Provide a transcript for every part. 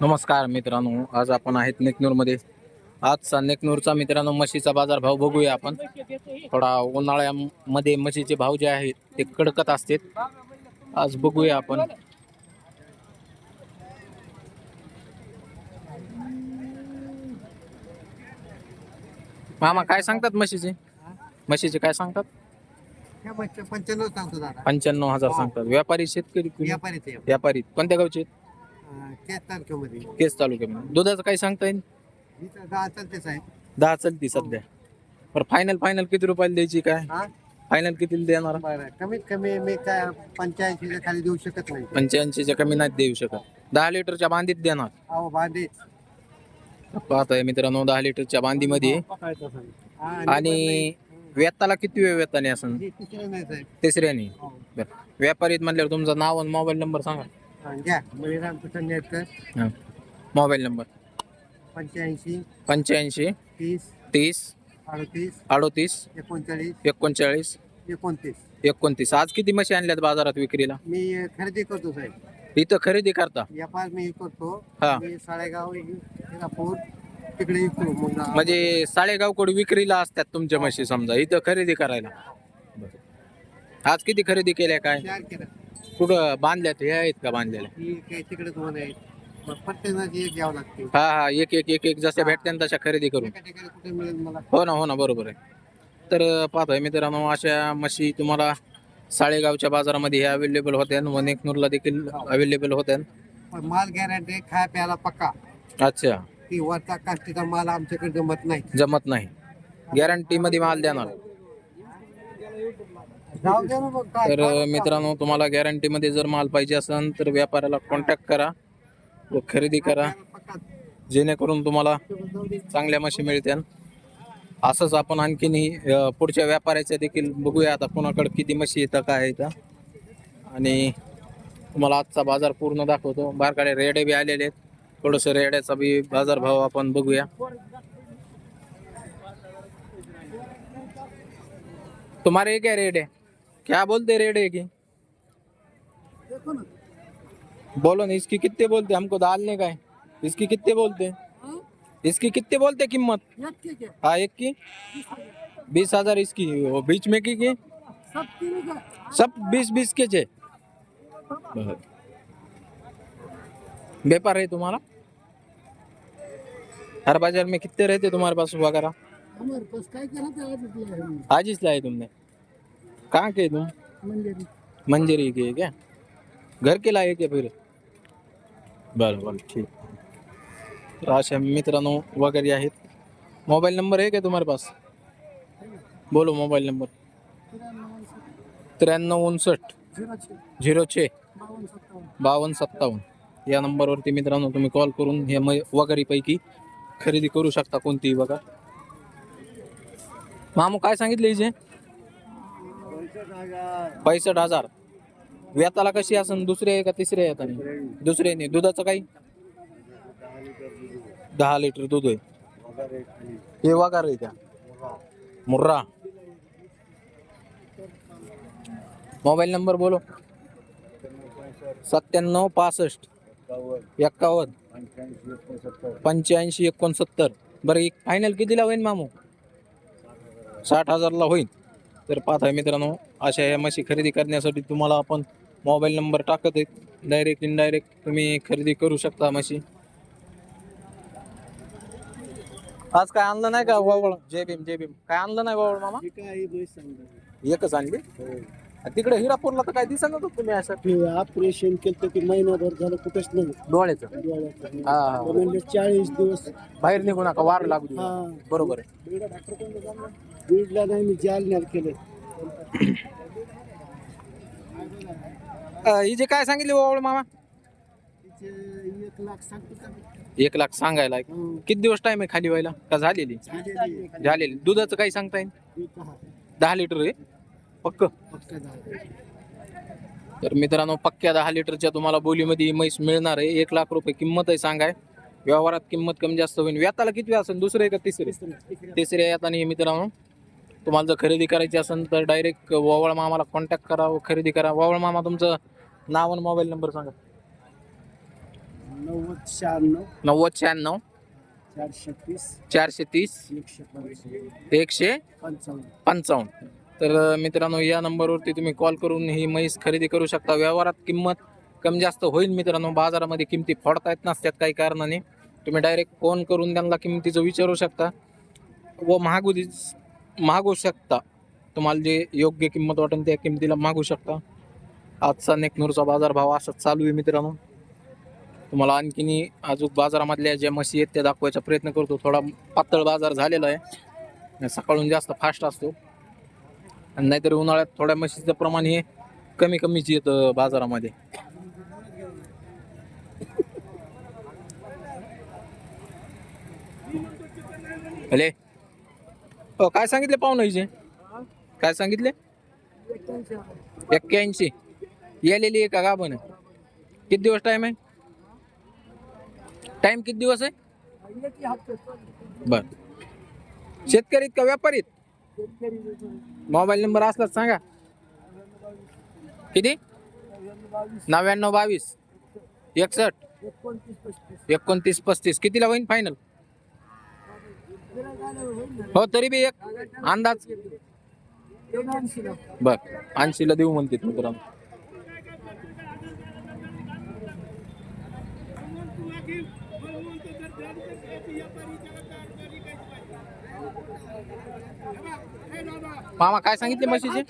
नमस्कार मित्रांनो आज आपण आहेत नेकनूरमध्ये. आजचा नेकनूरचा मित्रांनो म्हशीचा बाजारभाव बघूया आपण. थोडा उन्हाळ्यामध्ये म्हशीचे भाव जे आहेत ते कडकत असतात. आज बघूया आपण. मामा काय सांगतात म्हशीचे? म्हशीचे काय सांगतात? पंच्याण्णव सांगतो पंच्याण्णव हजार सांगतात. व्यापारी शेतकरी व्यापारी कोणत्या गावचे अं, केस तालुक्यामध्ये. केस तालुक्यामध्ये. दुधाचं काय सांगता येईल? इथं दहा चालतेच आहे दहा चलती सध्या. बरं फायनल फायनल किती रुपयाला द्यायची काय? हा? फायनल किती देणार? बरं कमीत कमी मी काय पंच्याऐंशीच्या खाली देऊ शकत नाही. पंच्याऐंशीच्या कमी नाही देऊ शकत. दहा लिटरच्या बांधीत देणार. अहो पाहताय मित्रांनो दहा लिटरच्या बांधीमध्ये. आणि वेताला किती वेळ वेताने असं तिसरं नाही साहेब. तिसऱ्याने. हो. बरं व्यापारीत म्हणल्यावर तुमचं नाव आणि मोबाईल नंबर सांगा. घ्या बळीराम हां. Mobile number. पंच्याऐंशी. पंच्याऐंशी. तीस. तीस. अडतीस. अडोतीस. एकोणचाळीस. एकोणचाळीस. एकोणतीस. एकोणतीस. आज किती म्हशी आणल्यात बाजारात विक्रीला? मी अं, खरेदी करतो साहेब. इथं खरेदी करता? व्यापार मी करतो. हा. मी साळेगाव हिरापूर तिकडे विकतो. मग म्हणजे साळेगावकडे विक्रीला असतात तुमच्या म्हशी समजा. इथं खरेदी करायला. आज किती खरेदी केल्या काय? चार केलं कुठं बांधल्यात? हे आहेत का बांधलेल्या ही काही तिकडे दोन आहे मग प्रत्येकाची एक घ्यावं लागते. हा हा एक एक एक एक जशा भेटत्या तशा खरेदी करून. एका ठिकाणी कुठे मिळेल मला? हो ना हो ना बरोबर आहे. तर पाहतोय मित्रांनो अशा म्हशी तुम्हाला साळेगावच्या बाजारामध्ये हे अवेलेबल होत्या व नेकनूरला देखील अवेलेबल होत्या पण माल गॅरंटी खाय प्यायला पक्का. अच्छा. ती वरचा कास्टीचा माल आमच्याकडे जमत नाही. जमत नाही. गॅरंटी मध्ये माल देणार. तर मित्रांनो तुम्हाला गॅरंटी मध्ये जर माल पाहिजे असेल तर व्यापाऱ्याला कॉन्टॅक्ट करा. व खरेदी करा. जेणेकरून तुम्हाला. चांगल्या म्हशी मिळतील. असंच आपण आणखीनही पुढच्या व्यापाऱ्याच्या देखील बघूया आता कोणाकडे किती म्हशी येतं काय येतं. आणि तुम्हाला आजचा बाजार पूर्ण दाखवतो. बारकाडे रेडे बी आलेले आहेत. थोडंसं रेड्याचा बी बाजारभाव आपण बघूया. तुम्हारे क्या रेट है क्या बोलते है की? देखो ना. बोलो ना इसकी कितने बोलते? हमको डालने का है। इसकी कितने बोलते? हाँ? इसकी कितने बोलते कीमत? है एक की। बीस हज़ार। इसकी। वो बीच में की की? सब बीस बीस के छे व्यापार है तुम्हारा? हर बाज़ार में कितने रहते तुम्हारे पास वगैरह? हमारे पास काय करा आज लाए तुमने? कहाँ के तुम? मंदिर मंजरी के क्या? घर के लाए क्या फिर? बरं बरं ठीक। तर अशा मित्रांनो वगैरे आहेत. मोबाईल नंबर आहे का तुम्हारे पास? बोलो मोबाईल नंबर. त्र्याण्णव उनसष्ट झिरो छे. बावन्न सत्तावन्न. या नंबरवरती मित्रांनो तुम्ही कॉल करून हे म वगैरेपैकी खरेदी करू शकता कोणतीही बघा. मामू काय सांगितले हिचे पैसठ हजार. व्याताला कशी असन? दुसरे का तिसरे आहे दुसरे नाही. दुधाचं काही? दहा लिटर दूध आहे. हे वगार आहे त्या. मुर्रा. मोबाईल नंबर बोलो. सत्त्याण्णव पासष्ट. एक्कावन्न. पंच्याऐंशी एकोणसत्तर. बरं एक फायनल कितीला होईल मामू? साठ हजारला होईल तर पाहताय मित्रांनो अशा या म्हशी खरेदी करण्यासाठी तुम्हाला आपण मोबाईल नंबर टाकत आहेत. डायरेक्ट इनडायरेक्ट तुम्ही खरेदी करू शकता म्हशी. आज काय आणलं नाही का वावळ? जय भीम जय भीम. काय आणलं नाही वावळ मामा? एकच आणली? तिकडे हिरापूरला तर काय दिसत नव्हतं तुम्ही असं? ऑपरेशन केलं की महिनाभर झालं कुठेच नाही. डोळ्याचं? डोळ्याचं. हा, हा म्हणजे चाळीस दिवस. बाहेर निघू नका वार लागू. हा. बरोबर आहे? बीडला नाही मी जालन्यात केलं. अं, हिचे काय सांगितले वावळ मामा? तिचे एक लाख सांगतो का? एक लाख सांगायला हं. किती दिवस टाइम आहे खाली व्हायला? का झालेली? झालेली. आहे. झालेली. दुधाचं काही सांगता येईल दहा. दहा लिटर आहे? पक्क. तर मित्रांनो पक्क्या दहा लिटरच्या तुम्हाला बोलीमध्ये म्हैस मिळणार आहे. एक लाख रुपये किंमत आहे सांगाय. व्यवहारात किंमत कमी जास्त होईल व्याताला किती असेल? दुसरे का तिसरे? तिसऱ्या याताने हे मित्रांनो. तुम्हाला जर खरेदी करायची असेल तर डायरेक्ट वावळ मामाला कॉन्टॅक्ट करा व खरेदी करा. वावळ मामा तुमचं नाव आणि मोबाईल नंबर सांगा. नव्वद शहाण्णव नव्वद शहाण्णव चारशे तीस चारशे तीस एकशे पंचावन्न. एकशे पंचावन्न. तर मित्रांनो या नंबरवरती तुम्ही कॉल करून ही म्हैस खरेदी करू शकता. व्यवहारात किंमत कमी जास्त होईल मित्रांनो. बाजारामध्ये किमती फोडता येत नसतात काही कारणाने. तुम्ही डायरेक्ट फोन करून त्यांना किमतीचं विचारू शकता. व मागू मागू शकता. तुम्हाला जे योग्य किंमत वाटेल त्या किमतीला मागू शकता. आजचा नेकनूरचा बाजारभाव असाच चालू आहे मित्रांनो. तुम्हाला आणखीन अजून बाजारामधल्या ज्या म्हशी आहेत त्या दाखवायचा प्रयत्न करतो. थोडा पातळ बाजार झालेला आहे. सकाळून जास्त फास्ट असतो. आणि नाहीतर उन्हाळ्यात थोड्या म्हशीचं प्रमाण हे कमी कमीच येतं बाजारामध्ये. हले. हो, काय का गाभण? किती दिवस टाइम आहे? टाइम किती दिवस आहे? बर. शेतकरीत का नंबर असला तर सांगा. किती? बावीस. एकसष्ट. एकोणतीस पस्तीस. होईन फायनल हो तरी बी एक अंदाज. बर ऐंशीला देऊ म्हणते मित्रांनो. मामा काय सांगितले म्हशीचे?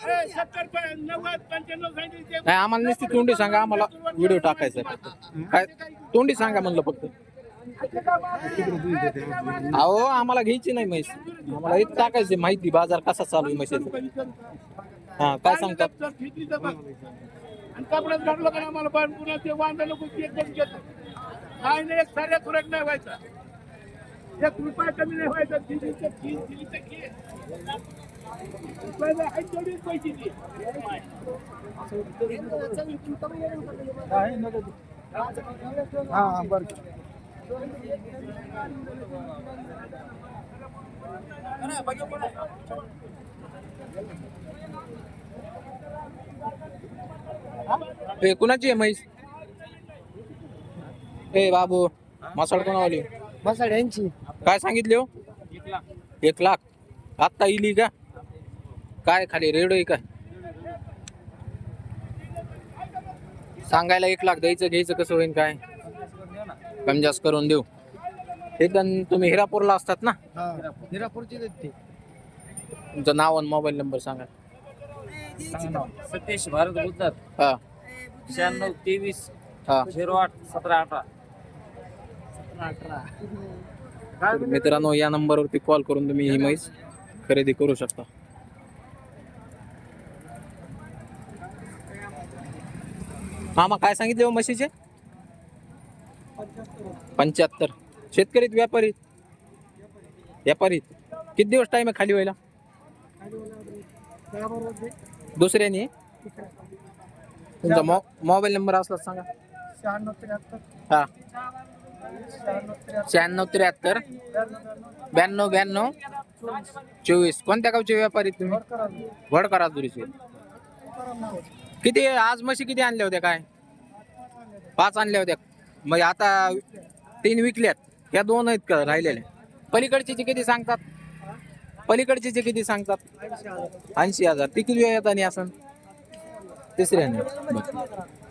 नाही आम्हाला नुसती तोंडी सांगा आम्हाला व्हिडिओ टाकायचा काय? तोंडी सांगा म्हणलं फक्त. अहो आम्हाला घ्यायची नाही म्हैस. आम्हाला इथं टाकायची माहिती बाजार कसा चालू आहे म्हशीचा हा काय सांगतात काय नाही एक साऱ्या खुराक नाही व्हायचा. एक रुपया कमी नाही व्हायचा. दिल्लीचं खीर दिल्लीचं खीर. रुपयाला आहे तेवढीच पैसे दे हा बरं. ए कुणाची आहे म्हैस? ए बाबू मसाळ कोणावाली? मसाड यांची. काय सांगितले हो? एक लाख. आत्ता इली का? काय खाली रेडो आहे का? सांगायला एक लाख द्यायचं घ्यायचं कसं होईल काय? कमी जास्त करून देऊ. हे पण तुम्ही हिरापूरला असतात ना? हा. हिरापूरची ते. तुमचं नाव आणि मोबाईल नंबर सांगा. सतीश भारत गुजरात. हा. शहाण्णव तेवीस हा. झिरो आठ सतरा अठरा. तर मित्रांनो या नंबरवरती कॉल करून तुम्ही ही म्हैस खरेदी करू शकता. मामा काय सांगितले हो म्हशीचे? पंच्याहत्तर. शेतकरीत व्यापारीत? व्यापारीत. किती दिवस टाइम आहे खाली व्हायला? दुसऱ्याने? तुमचा मो मोबाईल नंबर असला सांगा. शहाण्णव त्र्याहत्तर हा. शहाण्णव त्र्याहत्तर. ब्याण्णव ब्याण्णव. चोवीस. कोणत्या गावचे व्यापारी तुम्ही? वडकर आजुरीचे. किती आज म्हशी किती आणल्या होत्या काय? पाच आणल्या होत्या. मग आता तीन विकल्यात या दोन आहेत का राहिलेल्या पलीकडचे किती सांगतात? पलीकडचे किती सांगतात? ऐंशी हजार. ती किती वेळ आणि असं. तिसऱ्याने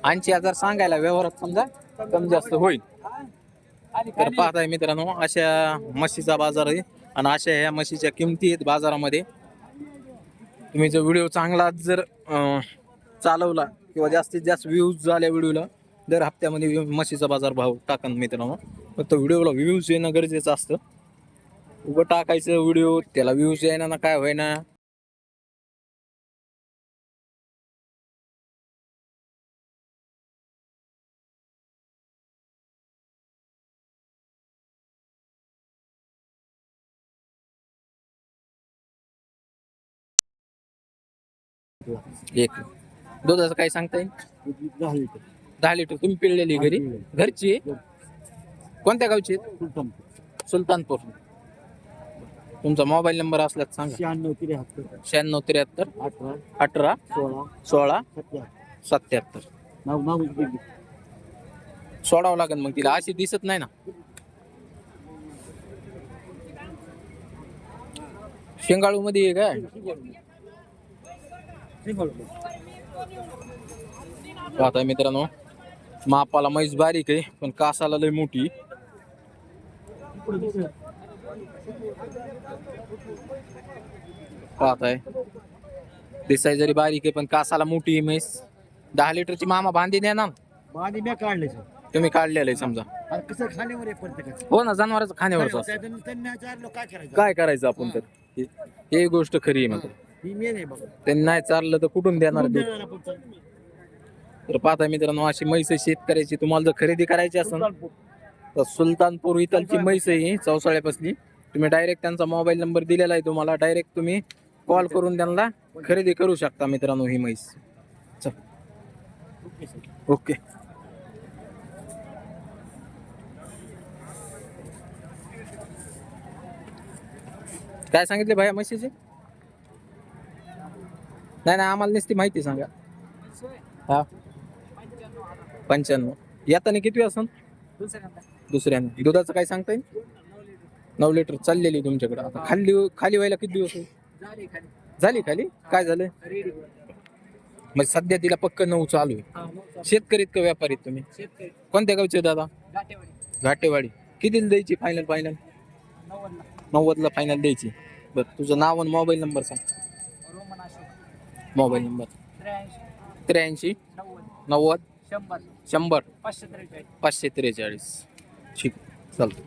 ऐंशी हजार सांगायला व्यवहारात समजा कमी जास्त होईल. तर पाहताय मित्रांनो अशा म्हशीचा बाजार आहे आणि अशा ह्या म्हशीच्या किमती आहेत बाजारामध्ये. तुम्ही जर व्हिडिओ चांगला जर चालवला किंवा जास्तीत जास्त व्ह्यूज झाल्या व्हिडिओला दर हप्त्यामध्ये म्हशीचा बाजार भाव टाकन ना मित्रांनो. फक्त व्हिडिओला व्ह्यूज येणं गरजेचं असतं. उभं टाकायचं व्हिडिओ त्याला व्ह्यूज येणार ना काय होईना एक. दुधाचं काय सांगता येईल? दहा लिटर तुम्ही पिळलेली घरी. घरची आहे? कोणत्या गावची? सुलतानपूर. तुमचा मोबाईल नंबर असला सांगा. शहाण्णव त्र्याहत्तर. शहाण्णव त्र्याहत्तर. अठरा. अठरा. सोळा. सोळा. सत्या सत्याहत्तर सोडावं लागेल मग तिला. अशी दिसत नाही ना. शेंगाळू मध्ये काय? आता मित्रांनो. मापाला म्हैस बारीक आहे पण कासाला लय मोठी. पाहताय. दिसाय जरी बारीक आहे पण कासाला मोठी म्हैस. दहा लिटरची मामा बांधी द्या ना माझी मी काढले तुम्ही काढलेलं आहे समजा. आता कसं खाण्यावर आहे प्रत्येकाचं? हो ना जनावरांचं खाण्यावरच असतं. त्यातून त्यांनी चारलं काय करायचं? काय करायचं आपण तर? हे- हे गोष्ट खरी आहे मात्र. ही मेन आहे बघा. त्यांनी नाही चाललं तर कुठून देणार दूध देणार आपण चालू. तर पाहता मित्रांनो अशी म्हैस शेतकऱ्याची. तुम्हाला जर खरेदी करायची असेल तर सुलतानपूर इथलची म्हैस ही चौसाळ्यापासली. तुम्ही डायरेक्ट त्यांचा मोबाईल नंबर दिलेला आहे तुम्हाला. डायरेक्ट तुम्ही कॉल करून त्यांना खरेदी करू शकता मित्रांनो ही म्हैस. चल. ओके काय सांगितले भाया म्हशीचे? नाही नाही आम्हाला नसती माहिती सांगा. हा. पंच्याण्णव. येताना किती असन दुसऱ्याने दुधाचं काय सांगता येईल नऊ लिटर चाललेली तुमच्याकडे. आता खाली खाली व्हायला किती दिवस होईल? झाली खाली. काय झालं? मग सध्या तिला पक्क नऊ चालू आहे. शेतकरीत का व्यापारीत तुम्ही. कोणत्या गावचे दादा? घाटेवाडी. कितीला द्यायची फायनल फायनल नव्वदला. फायनल द्यायची. बरं तुझं नाव आणि मोबाईल नंबर सांग. मोबाईल नंबर त्र्याऐंशी. नव्वद. शंभर. शंभर. पाचशे त्रेचाळीस. पाचशे त्रेचाळीस. ठीक. चालतं.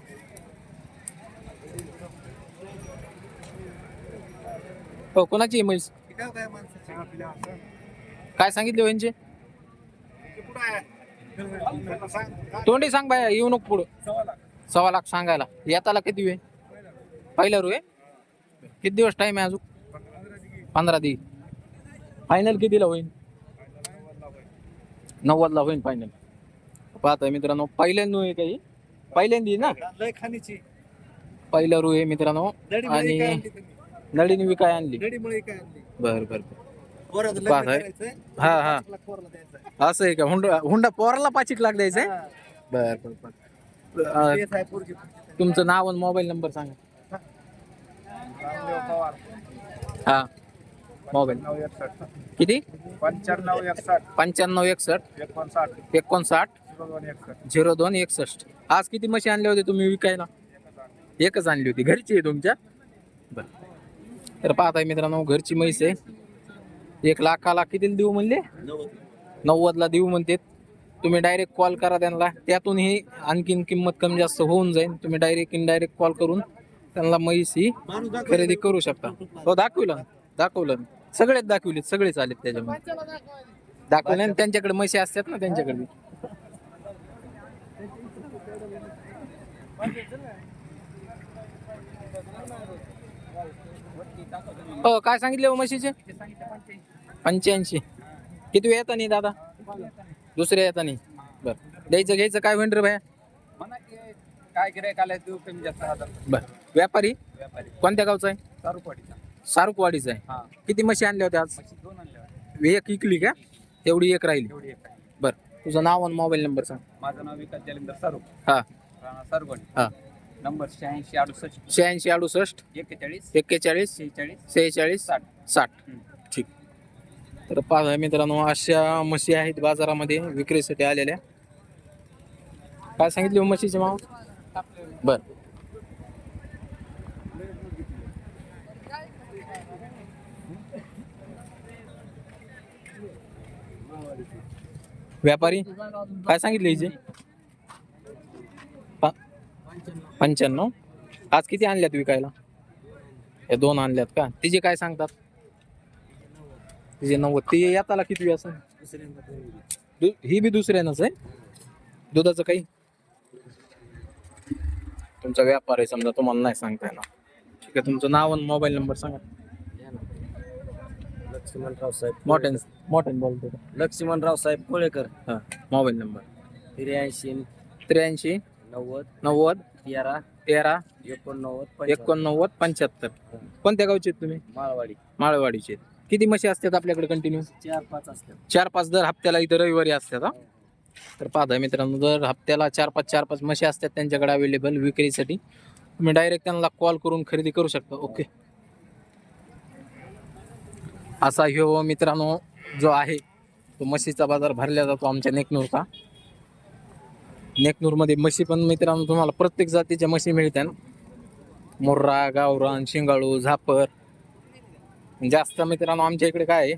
हो कोणाची म्हैस? काय सांगितले यांचे. तोंडी सांग बाया येऊ नको पुढं. सव्वा लाख सांगायला. येताला किती वेळ? पहिल्या रू किती दिवस टाइम आहे अजून? पंधरा दिवस. फायनल कितीला होईल नव्वदला होईल फायनल पाहता मित्रांनो पहिल्यांदा आहे काही? पहिल्यांदा आहे ना? लय खाणीची. पहिला रू आहे मित्रांनो. आणि? नळीने विकाय आणली? काय आणली? बर बर. हा हा. द्यायचं. असं आहे का? हुंडा हुंडा पोराला पाचिक लाख द्यायचंय? हा. बर बर बर. तुमचं नाव आणि मोबाईल नंबर सांगा. हा. मोबाईल. किती? पंच्याण्णव एकसष्ट. पंच्याण्णव एकसष्ट. एकोणसाठ. एकोणसाठ. झिरो दोन एकसष्ट. झिरो दोन एकसष्ट. आज किती म्हशी आणले होते तुम्ही विकायला? एकच आणली. होती. घरची आहे तुमच्या? बर. तर पाहताय मित्रांनो घरची म्हैस आहे. एक लाखाला किती देऊ म्हणले? नव्वदला देऊ म्हणते. तुम्ही डायरेक्ट कॉल करा त्यांना. त्यातूनही आणखीन किंमत कमी जास्त होऊन जाईल. तुम्ही डायरेक्ट इनडायरेक्ट कॉल करून त्यांना म्हैस ही. खरेदी करू शकता. हो दाखवलं. दाखवलं. सगळेच दाखवले सगळेच आलेत त्याच्यामध्ये. दाखवले आणि त्यांच्याकडे म्हशी असतात ना त्यांच्याकडे. हो काय सांगितले हो म्हशीचे? पंच्याऐंशी. किती वेळ येता नाही दादा? दुसऱ्या येता नाही बर. द्यायचं घ्यायचं काय होईल रे भाया काय गिरायक आलाय तू कमी जास्त बर. व्यापारी? व्यापारी. कोणत्या गावचा आहे? सारूपाडीचा सारुकवाडीचा आहे. हा. किती म्हशी आणल्या होत्या आज? म्हशी दोन आणल्या होत्या. एक इकली का? तेवढी एक राहिली. एवढी एक आहे बर. तुझं नाव आणि मोबाईल नंबर सांग. माझं नाव विकास जालिंदर सारू. हा. राणा हा. नंबर शहाऐंशी अडुसष्ट. शहाऐंशी अडुसष्ट. एक्केचाळीस. एक्केचाळीस. शेहेचाळीस. सेहेचाळीस साठ. साठ. हम्म. ठीक. तर पाहा मित्रांनो अशा म्हशी आहेत बाजारामध्ये विक्रीसाठी आलेल्या. काय सांगितले हो म्हशीचे माव बर. व्यापारी? काय सांगितले हिचे? पंच्याण्णव? आज किती आणल्यात विकायला? या दोन आणल्यात का? तिचे काय सांगतात? तिचे नव्वद. ते येताला किती असं ही बी दुसऱ्यानंच आहे? दुधाचं काही? तुमचा व्यापार आहे समजा तुम्हाला नाही सांगता येणार. ठीक आहे तुमचं नाव आणि मोबाईल नंबर सांगा. लक्ष्मणराव साहेब मोठ्यान मोठ्यान बोलतो लक्ष्मणराव साहेब कोळेकर. हां मोबाईल नंबर. त्र्याऐंशी त्र्याऐंशी नव्वद नव्वद तेरा तेरा एकोणनव्वद. एकोणनव्वद पंच्याहत्तर. कोणत्या गावचे आहेत तुम्ही? माळवाडी. माळवाडीचे आहेत. किती म्हशी असतात आपल्याकडे कंटिन्यू चार पाच असतात. चार पाच दर हप्त्याला इथं रविवारी असतात हा? तर पाहता मित्रांनो जर हप्त्याला चार पाच चार पाच म्हशी असतात त्यांच्याकडे अवेलेबल विक्रीसाठी. तुम्ही डायरेक्ट त्यांना कॉल करून खरेदी करू शकता. ओके असा ह्यो मित्रांनो जो आहे तो म्हशीचा बाजार भरला जातो आमच्या नेकनूरचा. नेकनूरमध्ये म्हशी पण मित्रांनो तुम्हाला प्रत्येक जातीच्या म्हशी मिळतात मुर्रा गावरान शिंगाळू झापर. जास्त मित्रांनो आमच्या इकडे काय आहे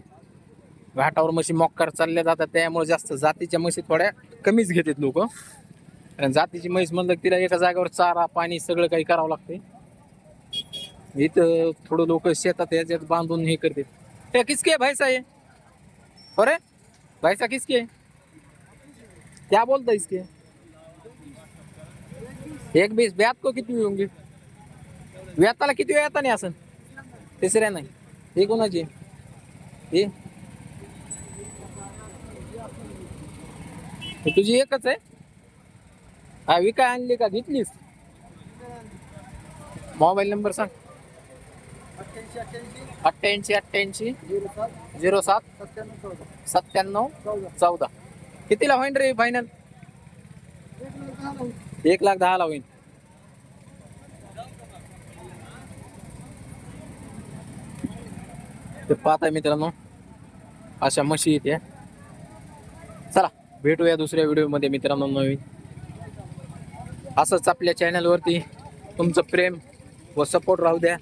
घाटावर म्हशी मोक्कार चालल्या जातात त्यामुळे जास्त जातीच्या म्हशी थोड्या कमीच घेतात लोक. कारण जातीची म्हैस म्हणलं की तिला एका जागेवर चारा पाणी सगळं काही करावं लागते इथं थोडं लोक शेतात याच्यात बांधून हे करतात. हे किसके है भैंसा ये? हो रे भैंसा किसके है? क्या बोलता है इसके? एक बीस ब्यात को किती होंगे? व्याताला किती वेळ येता नाही असं तिसऱ्या नाही। हे कोणाची हे तुझी एकच आहे हा विकाय आणली का घेतलीस? मोबाईल नंबर सांग. अठ्ठ्याऐंशी अठ्ठ्याऐंशी. झिरो सात. सत्त्याण्णव चौदा. कितीला होईन रे फायनल एक लाख दहाला होईन. ते पाहताय मित्रांनो. अशा म्हशी येते. चला भेटूया दुसऱ्या व्हिडिओमध्ये मित्रांनो नवीन. असंच आपल्या चॅनलवरती तुमचं प्रेम व सपोर्ट राहू द्या.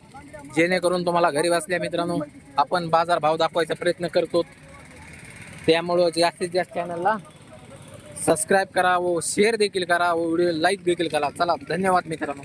जेणेकरून तुम्हाला घरी बसल्या मित्रांनो आपण बाजार भाव दाखवायचा प्रयत्न करतो. त्यामुळं जास्तीत जास्त चॅनलला सबस्क्राईब करा व शेअर देखील करा व व्हिडिओ लाईक देखील करा. चला धन्यवाद मित्रांनो.